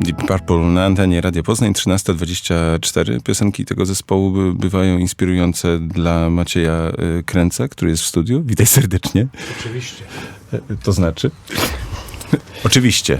Deep Purple na antenie Radia Poznań 13.24. Piosenki tego zespołu by- bywają inspirujące dla Macieja y, Kręca, który jest w studiu. Witaj serdecznie. Oczywiście. E, To znaczy? Oczywiście.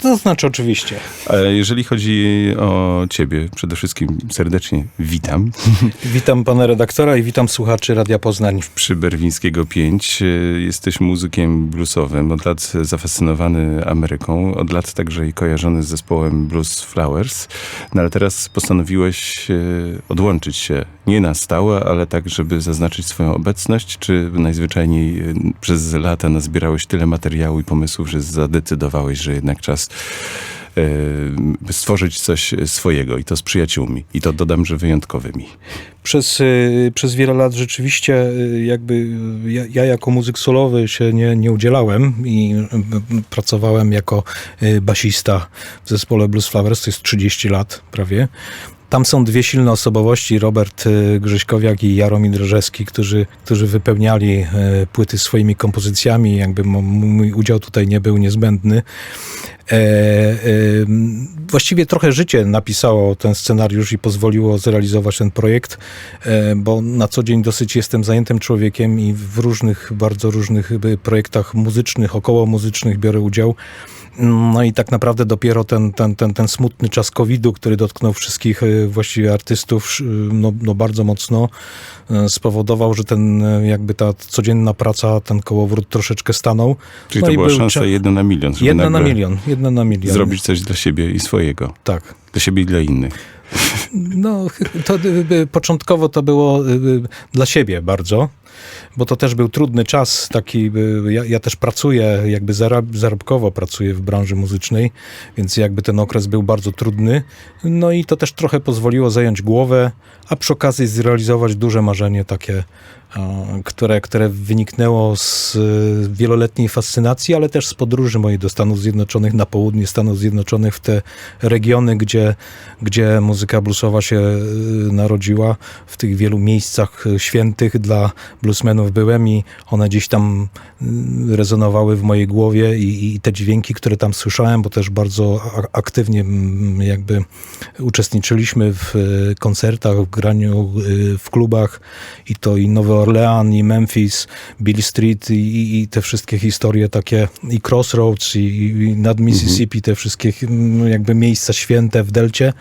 To znaczy oczywiście. Ale jeżeli chodzi o ciebie, przede wszystkim serdecznie witam. Witam pana redaktora i witam słuchaczy Radia Poznań. Przy Berwińskiego 5 y, jesteś muzykiem bluesowym, od lat zafascynowany Ameryką, od lat także i kojarzony z zespołem Blues Flowers. No ale teraz postanowiłeś y, odłączyć się nie na stałe, ale tak, żeby zaznaczyć swoją obecność, czy najzwyczajniej przez lata nazbierałeś tyle materiału i pomysłów, że zadecydowałeś, że jednak czas y, stworzyć coś swojego i to z przyjaciółmi. I to dodam, że wyjątkowymi. Przez, y, przez wiele lat rzeczywiście y, jakby ja, ja jako muzyk solowy się nie, nie udzielałem i pracowałem jako basista w zespole Blues Flowers, to jest 30 lat prawie. Tam są dwie silne osobowości, Robert y, Grześkowiak i Jaromir Drzeski, którzy, którzy wypełniali y, płyty swoimi kompozycjami. Jakby mój udział tutaj nie był niezbędny. E, e, właściwie trochę życie napisało ten scenariusz i pozwoliło zrealizować ten projekt, e, bo na co dzień dosyć jestem zajętym człowiekiem i w różnych, bardzo różnych projektach muzycznych, około muzycznych biorę udział. No i tak naprawdę dopiero ten, ten, ten, ten smutny czas COVID-u, który dotknął wszystkich e, właściwie artystów sz- no, no bardzo mocno, e, spowodował, że ten jakby ta codzienna praca, ten kołowrót troszeczkę stanął. Czyli No to była był szansa cza- jedna na milion, Jedna na milion, jedna na milion. zrobić coś dla siebie i swojego. Tak. Dla siebie i dla innych. No, to y, y, początkowo to było y, y, dla siebie bardzo, bo to też był trudny czas, taki, y, ja, ja też pracuję, jakby zarab, zarobkowo pracuję w branży muzycznej, więc jakby ten okres był bardzo trudny, no i to też trochę pozwoliło zająć głowę, a przy okazji zrealizować duże marzenie takie, które, które wyniknęło z y, wieloletniej fascynacji, ale też z podróży mojej do Stanów Zjednoczonych, na południe Stanów Zjednoczonych, w te regiony, gdzie, gdzie muzyka bluesowa się y, narodziła. W tych wielu miejscach świętych dla bluesmenów byłem i one gdzieś tam y, rezonowały w mojej głowie i, i te dźwięki, które tam słyszałem, bo też bardzo aktywnie mm, jakby uczestniczyliśmy w y, koncertach, w graniu y, w klubach i to i Nowy Orlean, i Memphis, Bill Street i, i, te wszystkie historie takie i Crossroads i, i nad Mississippi, te wszystkie mm, jakby miejsca święte w Delcie.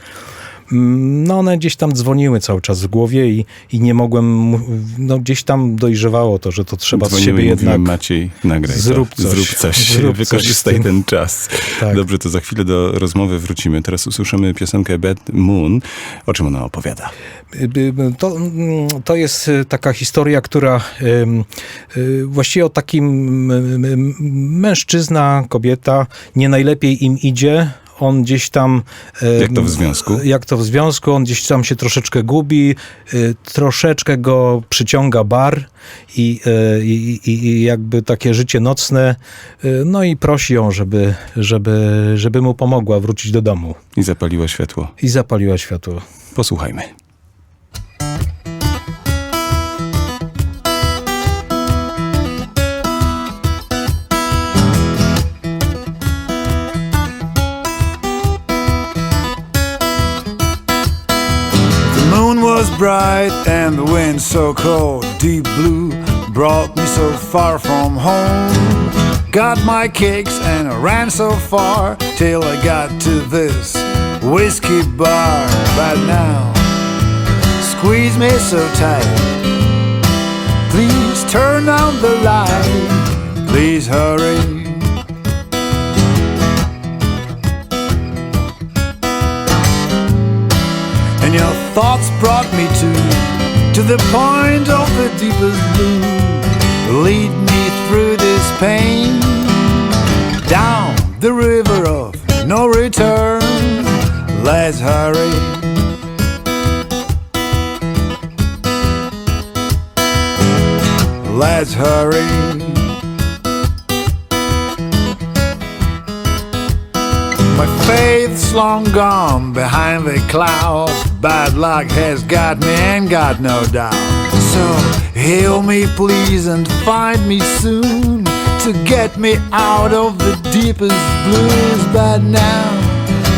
No one gdzieś tam dzwoniły cały czas w głowie i, i nie mogłem, no gdzieś tam dojrzewało to, że to trzeba z Dzwoniły siebie i mówiły, jednak... Maciej, nagraj zrób coś. Zrób coś. Zrób coś Wykorzystaj z tym. ten czas. Tak. Dobrze, to za chwilę do rozmowy wrócimy. Teraz usłyszymy piosenkę Bad Moon. O czym ona opowiada? To, mm, to jest y, taka historia, która y, właściwie o takim mężczyzna, kobieta, nie najlepiej im idzie. On gdzieś tam. ym, Jak to w związku? Jak to w związku, on gdzieś tam się troszeczkę gubi, y, troszeczkę go przyciąga bar i, y, i, i, i jakby takie życie nocne. No i prosi ją, żeby, żeby, żeby mu pomogła wrócić do domu. I zapaliła światło. I zapaliła światło. Posłuchajmy. Bright and the wind so cold. Deep blue brought me so far from home. Got my kicks and I ran so far till I got to this whiskey bar. But now, squeeze me so tight. Please turn on the light. Please hurry. Thoughts brought me to to the point of the deepest blue. Lead me through this pain down the river of no return. Let's hurry. Let's hurry My faith's long gone behind the clouds. Bad luck has got me and got no doubt. So heal me, please, and find me soon to get me out of the deepest blues. But now,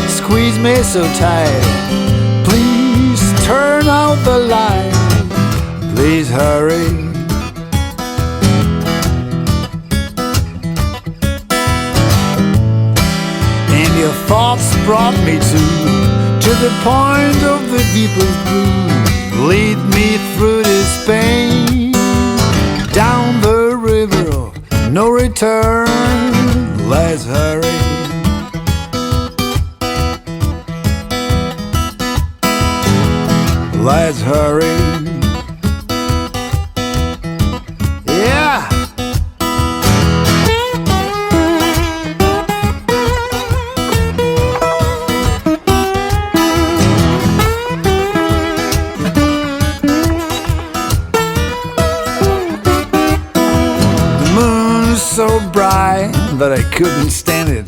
squeeze me so tight. Please turn out the light. Please hurry. Your thoughts brought me to to the point of the deepest blue. Lead me through this pain down the river no return. Let's hurry. Let's hurry. Couldn't stand it.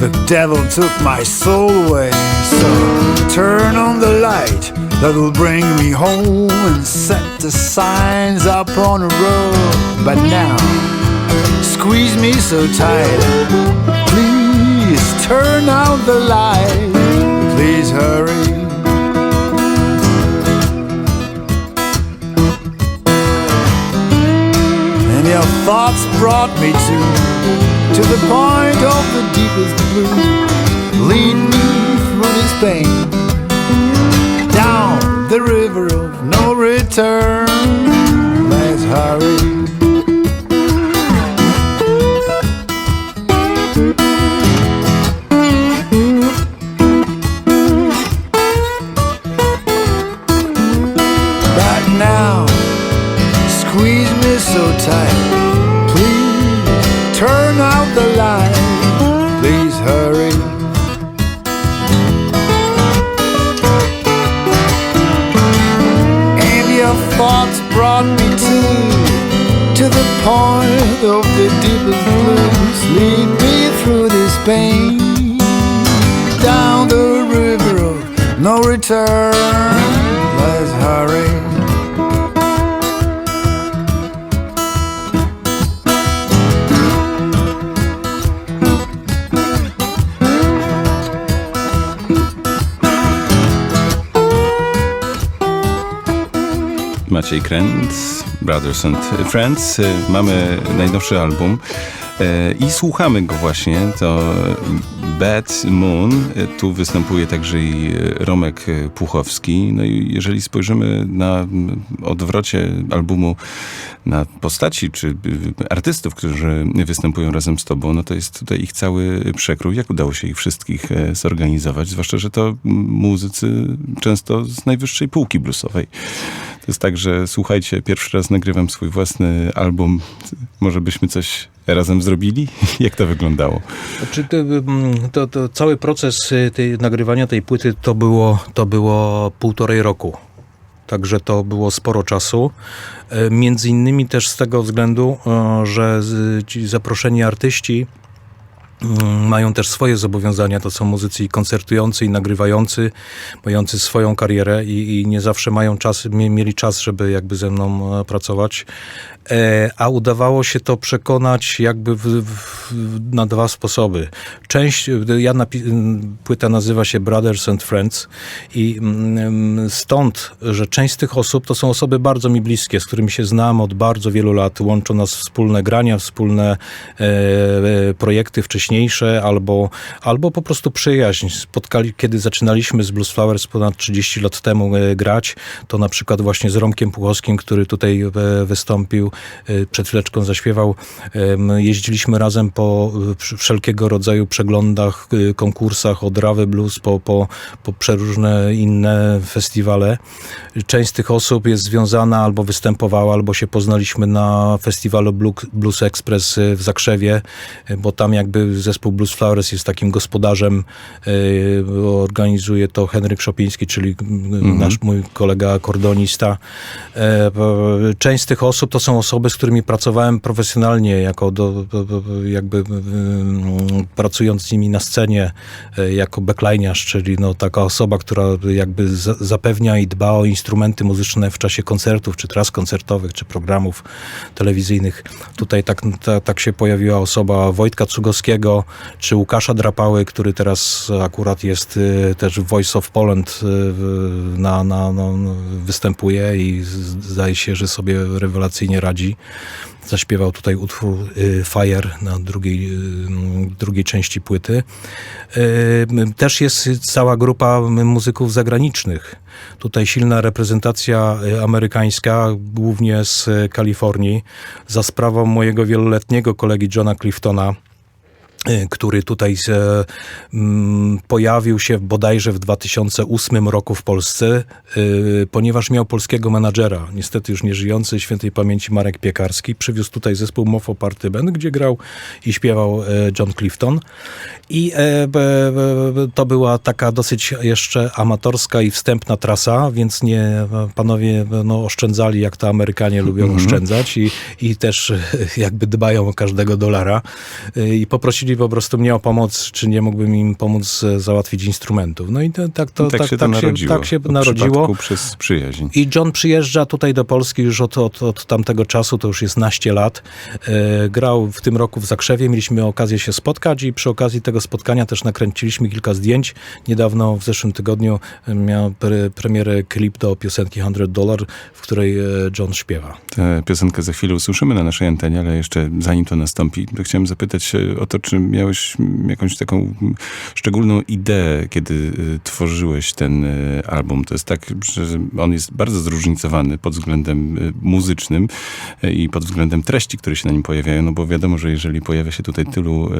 The devil took my soul away. So turn on the light that will bring me home and set the signs up on the road. But now, squeeze me so tight. Please turn out the light. Please hurry. And your thoughts brought me to to the point of the deepest blue. Lead me through this pain down the river of no return. Let's hurry. Maciej Kręc, Brothers and Friends. Mamy najnowszy album y, i słuchamy go właśnie. To Bad Moon. Tu występuje także i Romek Puchowski. No i jeżeli spojrzymy na odwrocie albumu na postaci czy artystów, którzy występują razem z tobą, no to jest tutaj ich cały przekrój. Jak udało się ich wszystkich e, zorganizować? Zwłaszcza, że to muzycy często z najwyższej półki bluesowej. Jest tak, że słuchajcie, pierwszy raz nagrywam swój własny album. Może byśmy coś razem zrobili? Jak to wyglądało? Czy to, mm, to, cały proces y, tej, nagrywania tej płyty to było, to było półtorej roku. Także to było sporo czasu. E, Między innymi też z tego względu, że zaproszeni artyści mają też swoje zobowiązania. To są muzycy i koncertujący, i nagrywający, mający swoją karierę i, i nie zawsze mają czas, mie, mieli czas, żeby jakby ze mną e, pracować. E, a udawało się to przekonać jakby w, w, na dwa sposoby. Część, ja płyta nazywa się Brothers and Friends i mm, stąd, że część z tych osób to są osoby bardzo mi bliskie, z którymi się znam od bardzo wielu lat. Łączą nas wspólne grania, wspólne e, e, projekty wcześniejsze albo, albo po prostu przyjaźń. Spotkali, kiedy zaczynaliśmy z Blues Flowers ponad 30 lat temu e, grać, to na przykład właśnie z Romkiem Puchowskim, który tutaj e, wystąpił, przed chwileczką zaśpiewał, jeździliśmy razem po e, wszelkiego rodzaju przeglądach, e, konkursach od Rawy Blues po, po, po przeróżne inne festiwale. Część z tych osób jest związana albo występowała, albo się poznaliśmy na festiwalu Blu- Blues Express e, w Zakrzewie, e, bo tam jakby zespół Blues Flowers jest takim gospodarzem, e, organizuje to Henryk Szopiński, czyli m, nasz mój kolega akordonista. E, Część z tych osób to są osoby, z którymi pracowałem profesjonalnie, jako do, jakby pracując z nimi na scenie, e, jako backlinearz, czyli no, taka osoba, która jakby za- zapewnia i dba o instrumenty muzyczne w czasie koncertów, czy tras koncertowych, czy programów telewizyjnych. Tutaj tak, ta, tak się pojawiła osoba Wojtka Cugowskiego, czy Łukasza Drapały, który teraz akurat jest y, też w Voice of Poland w- na, na, no, występuje i zdaje się, że sobie rewelacyjnie radzi. Zaśpiewał tutaj utwór y, Fire na drugiej, y, drugiej części płyty. Y, Też jest cała grupa muzyków zagranicznych. Tutaj silna reprezentacja amerykańska, głównie z Kalifornii, za sprawą mojego wieloletniego kolegi Johna Cliftona który tutaj mm, pojawił się bodajże w 2008 roku w Polsce, y, ponieważ miał polskiego menadżera, niestety już nieżyjący, świętej pamięci Marek Piekarski. Przywiózł tutaj zespół Mofo Party Band, gdzie grał i śpiewał e, John Clifton. I e, to była taka dosyć jeszcze amatorska i wstępna trasa, więc nie, panowie no, oszczędzali, jak to Amerykanie lubią oszczędzać i, i też jakby dbają o każdego dolara. I poprosili po prostu mnie o pomoc, czy nie mógłbym im pomóc e, załatwić instrumentów. No i to, tak to, tak, się to narodziło. tak się Od narodziło. przypadku przez przyjaźń. I John przyjeżdża tutaj do Polski już od, od, od tamtego czasu, to już jest naście lat. E, grał w tym roku w Zakrzewie, mieliśmy okazję się spotkać i przy okazji tego spotkania też nakręciliśmy kilka zdjęć. Niedawno, w zeszłym tygodniu e, miał pre, premierę klip do piosenki 100 Dollar, w której e, John śpiewa. Tę piosenkę za chwilę usłyszymy na naszej antenie, ale jeszcze zanim to nastąpi, to chciałem zapytać się o to, czy miałeś jakąś taką szczególną ideę, kiedy y, tworzyłeś ten y, album. To jest tak, że on jest bardzo zróżnicowany pod względem y, muzycznym i pod względem treści, które się na nim pojawiają, no bo wiadomo, że jeżeli pojawia się tutaj tylu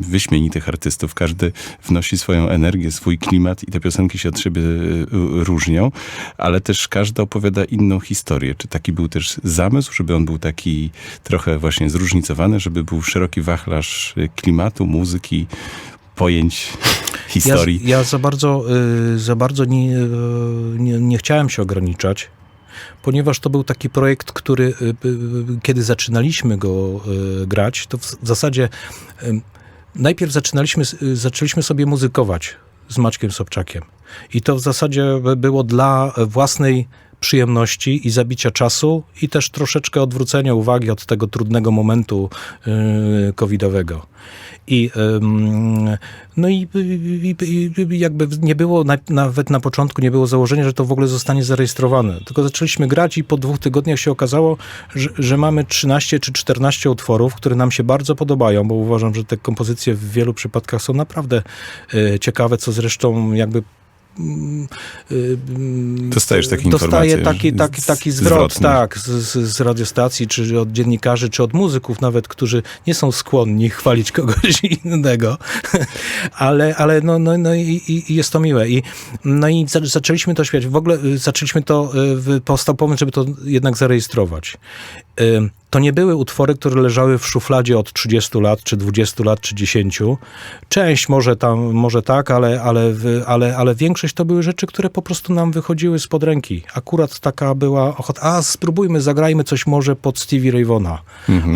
wyśmienitych artystów, każdy wnosi swoją energię, swój klimat i te piosenki się od siebie różnią, ale też każda opowiada inną historię. Czy taki był też zamysł, żeby on był taki trochę właśnie zróżnicowany, żeby był szeroki wachlarz y, klimatu, muzyki, pojęć, historii? Ja, ja za bardzo, y, za bardzo nie, y, nie, nie chciałem się ograniczać, ponieważ to był taki projekt, który y, kiedy zaczynaliśmy go grać, to w zasadzie najpierw zaczynaliśmy, zaczęliśmy sobie muzykować z Maćkiem Sobczakiem. I to w zasadzie było dla własnej przyjemności i zabicia czasu i też troszeczkę odwrócenia uwagi od tego trudnego momentu y, covidowego. I, no i, i, i, jakby nie było, na, nawet na początku nie było założenia, że to w ogóle zostanie zarejestrowane. Tylko zaczęliśmy grać i po dwóch tygodniach się okazało, że, że mamy 13 czy 14 utworów, które nam się bardzo podobają, bo uważam, że te kompozycje w wielu przypadkach są naprawdę y, ciekawe, co zresztą jakby Dostajesz takie Dostaję informacje, taki, taki, taki zwrot, tak, z, z, radiostacji, czy od dziennikarzy, czy od muzyków nawet, którzy nie są skłonni chwalić kogoś innego, ale, ale no, no, no i, i jest to miłe. I, no i za, zaczęliśmy to śpiewać. W ogóle y, zaczęliśmy to, y, w- powstał pomysł, żeby to jednak zarejestrować. To nie były utwory, które leżały w szufladzie od 30 lat, czy 20 lat, czy 10. Część może tam, może tak, ale, ale, ale, ale większość to były rzeczy, które po prostu nam wychodziły spod ręki. Akurat taka była ochota, a spróbujmy, zagrajmy coś może pod Stevie Ray Vaughana.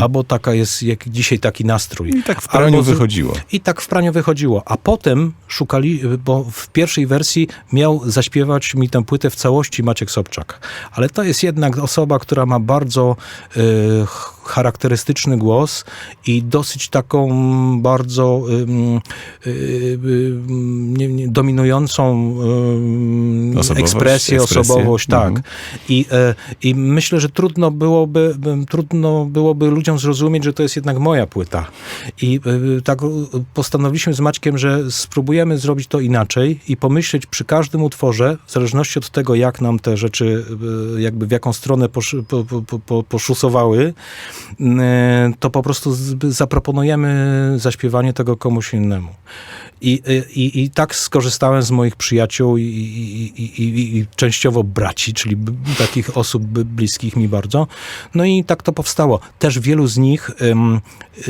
Albo taka jest jak dzisiaj taki nastrój. I tak w praniu Albo wychodziło. I tak w praniu wychodziło. A potem szukali, bo w pierwszej wersji miał zaśpiewać mi tę płytę w całości Maciek Sobczak. Ale to jest jednak osoba, która ma bardzo y, наших charakterystyczny głos i dosyć taką bardzo y, y, nie, nie, dominującą Osobowość, ekspresję, ekspresję. osobowość, tak. Mhm. I, e, I myślę, że trudno byłoby, trudno byłoby ludziom zrozumieć, że to jest jednak moja płyta. I e, tak postanowiliśmy z Maćkiem, że spróbujemy zrobić to inaczej i pomyśleć przy każdym utworze, w zależności od tego, jak nam te rzeczy, e, jakby w jaką stronę posz, po, po, po- po, poszusowały, to po prostu zaproponujemy zaśpiewanie tego komuś innemu. I, i, I tak skorzystałem z moich przyjaciół i, i, i, częściowo braci, czyli takich osób bliskich mi bardzo. No i tak to powstało. Też wielu z nich em,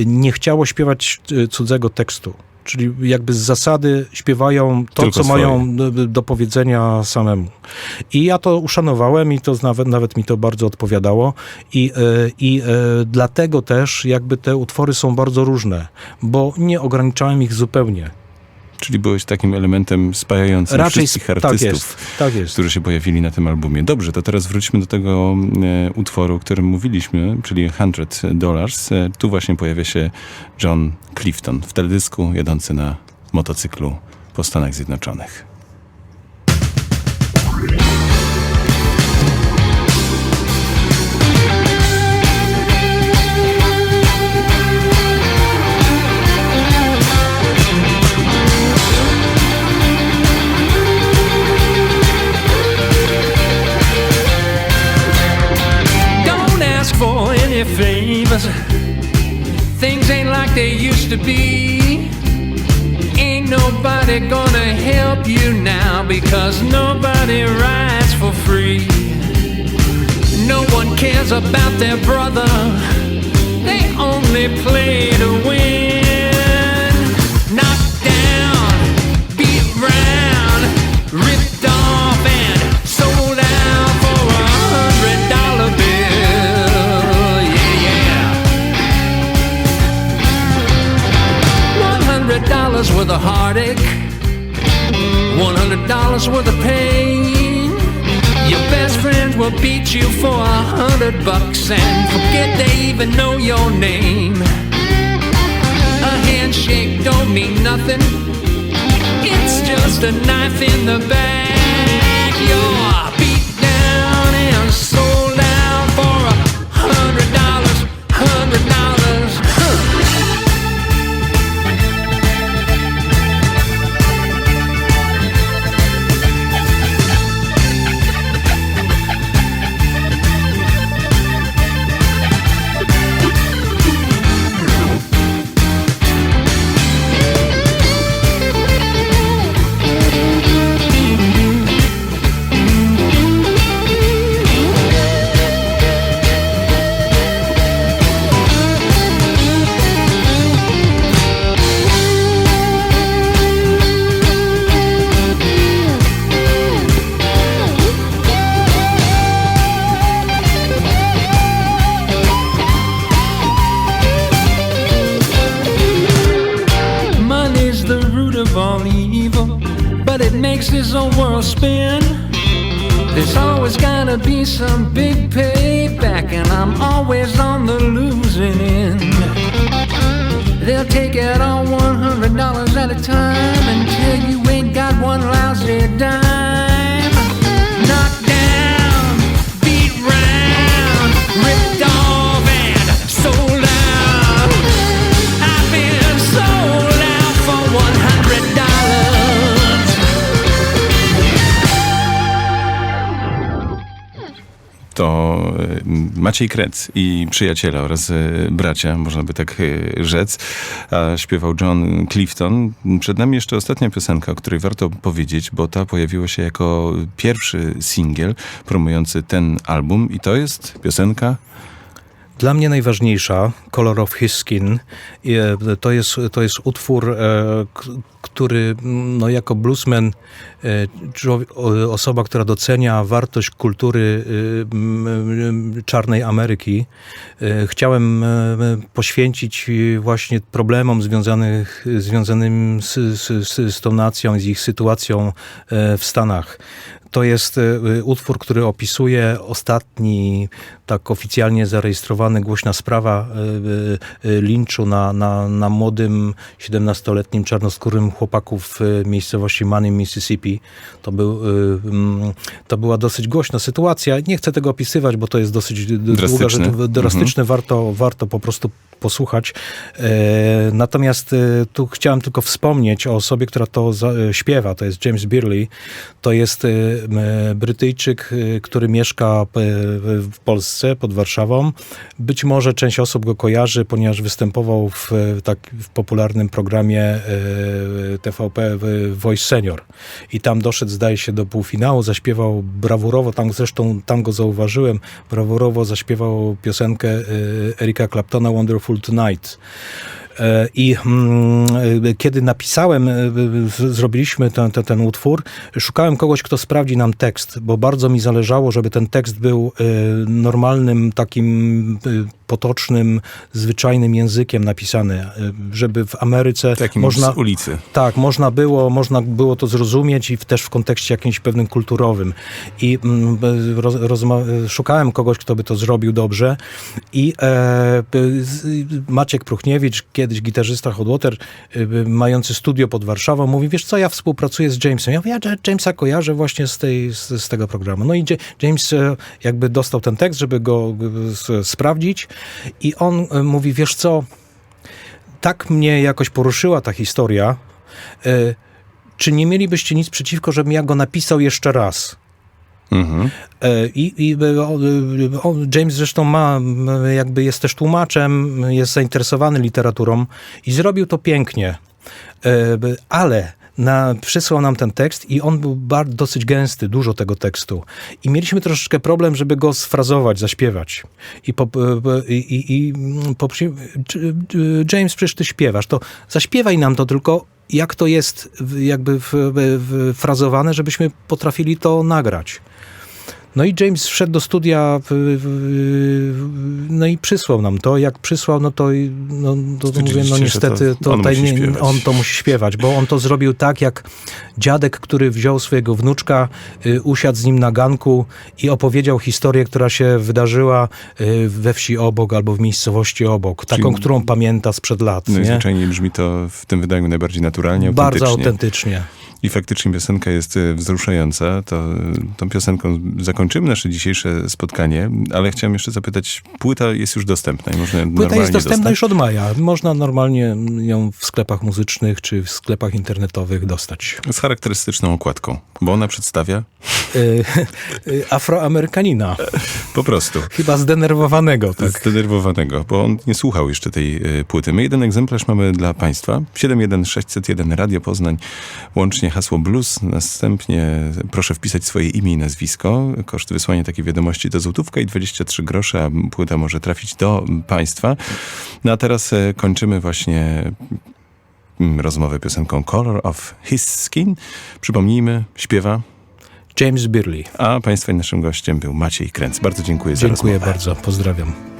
nie chciało śpiewać cudzego tekstu. Czyli jakby z zasady śpiewają to, Tylko co swoje. mają do, powiedzenia samemu. I ja to uszanowałem i to nawet, nawet mi to bardzo odpowiadało. I, e, i e, dlatego też jakby te utwory są bardzo różne, bo nie ograniczałem ich zupełnie. Czyli byłeś takim elementem spajającym Raczej wszystkich tak artystów, jest, tak jest. którzy się pojawili na tym albumie. Dobrze, to teraz wróćmy do tego e, utworu, o którym mówiliśmy, czyli 100 Dollars. E, tu właśnie pojawia się John Clifton w teledysku jadący na motocyklu po Stanach Zjednoczonych. Things ain't like they used to be. Ain't nobody gonna help you now because nobody rides for free. No one cares about their brother. They only play to win. Worth of heartache. One hundred dollars worth of pain. Your best friends will beat you for a hundred bucks and forget they even know your name. A handshake don't mean nothing. It's just a knife in the back. Maciej Krec i przyjaciele oraz e, bracia, można by tak e, rzec, a śpiewał John Clifton. Przed nami jeszcze ostatnia piosenka, o której warto powiedzieć, bo ta pojawiła się jako pierwszy singiel promujący ten album i to jest piosenka Dla mnie najważniejsza, Color of His Skin, e, to jest, to jest utwór, e, który mm, no, jako bluesman, e, osoba, która docenia wartość kultury czarnej Ameryki, chciałem poświęcić właśnie problemom związanych, związanym z, z, z, tą nacją, z ich sytuacją w Stanach. To jest e, utwór, który opisuje ostatni, tak oficjalnie zarejestrowany, głośna sprawa e, linczu na, na, na młodym, 17-letnim czarnoskórym chłopaku w miejscowości Money, Mississippi. To, był, mm, to była dosyć głośna sytuacja. Nie chcę tego opisywać, bo to jest dosyć długa, Drastyczny. drastyczne, warto, warto po prostu posłuchać. E, natomiast e, tu chciałem tylko wspomnieć o osobie, która to e, śpiewa, to jest James Birley. To jest Brytyjczyk, który mieszka w Polsce, pod Warszawą. Być może część osób go kojarzy, ponieważ występował w, tak, w popularnym programie TVP Voice Senior. I tam doszedł, zdaje się, do półfinału, zaśpiewał brawurowo, tam zresztą tam go zauważyłem, brawurowo zaśpiewał piosenkę Erika Claptona Wonderful Tonight. E, I mm, e, kiedy napisałem, e, zrobiliśmy ten, ten, ten utwór, szukałem kogoś, kto sprawdzi nam tekst, bo bardzo mi zależało, żeby ten tekst był normalnym, takim potocznym, zwyczajnym językiem napisany, y, żeby w Ameryce Takim można... z ulicy. Tak, można było, można było to zrozumieć i też w kontekście jakimś pewnym kulturowym. I mm, roz, rozma- szukałem kogoś, kto by to zrobił dobrze i e, Maciek Pruchniewicz, kiedyś gitarzysta Hot Water, y, mający studio pod Warszawą, mówi, wiesz co, ja współpracuję z Jamesem. Ja mówię, ja Jamesa kojarzę właśnie z, tej, z, z tego programu. No i Ja- James e, jakby dostał ten tekst, żeby go e, sprawdzić i on e, mówi, wiesz co, tak mnie jakoś poruszyła ta historia. E, czy nie mielibyście nic przeciwko, żebym ja go napisał jeszcze raz? Mhm. E, I, i James zresztą ma, jakby jest też tłumaczem, jest zainteresowany literaturą i zrobił to pięknie. Ale na, przysłał nam ten tekst i on był bar, dosyć gęsty, dużo tego tekstu. I mieliśmy troszeczkę problem, żeby go sfrazować, zaśpiewać. I, po, e, i, i, i mm, czy- James, przecież ty śpiewasz, to zaśpiewaj nam to tylko jak to jest w- jakby w, w, frazowane, żebyśmy potrafili to nagrać. No i James wszedł do studia, no i przysłał nam to. Jak przysłał, no to, no, to, mówię, no niestety to on nie, on to musi śpiewać, bo on to zrobił tak, jak dziadek, który wziął swojego wnuczka, y, usiadł z nim na ganku i opowiedział historię, która się wydarzyła y, we wsi obok albo w miejscowości obok. Taką, Czyli- którą pamięta sprzed lat. No i nie? zwyczajnie brzmi to w tym wydaniu najbardziej naturalnie, Bardzo autentycznie. I faktycznie piosenka jest e, wzruszająca. To, tą piosenką zakończymy nasze dzisiejsze spotkanie, ale chciałem jeszcze zapytać, płyta jest już dostępna i można Płyta jest dostępna dostać? już od maja. Można normalnie ją w sklepach muzycznych czy w sklepach internetowych dostać. Z charakterystyczną okładką, bo ona przedstawia Y, y, Afroamerykanina. po prostu Chyba zdenerwowanego, tak. zdenerwowanego, bo on nie słuchał jeszcze tej e, płyty. My jeden egzemplarz mamy dla Państwa. 71601 Radio Poznań, łącznie hasło blues. Następnie proszę wpisać swoje imię i nazwisko. Koszt wysłania takiej wiadomości to złotówka i 23 grosze, a płyta może trafić do Państwa. No a teraz e, kończymy właśnie rozmowę piosenką Color of His Skin. Przypomnijmy, śpiewa, James Birley. a Państwa i naszym gościem był Maciej Kręc. Bardzo dziękuję, za Dziękuję rozmowę. bardzo. Pozdrawiam.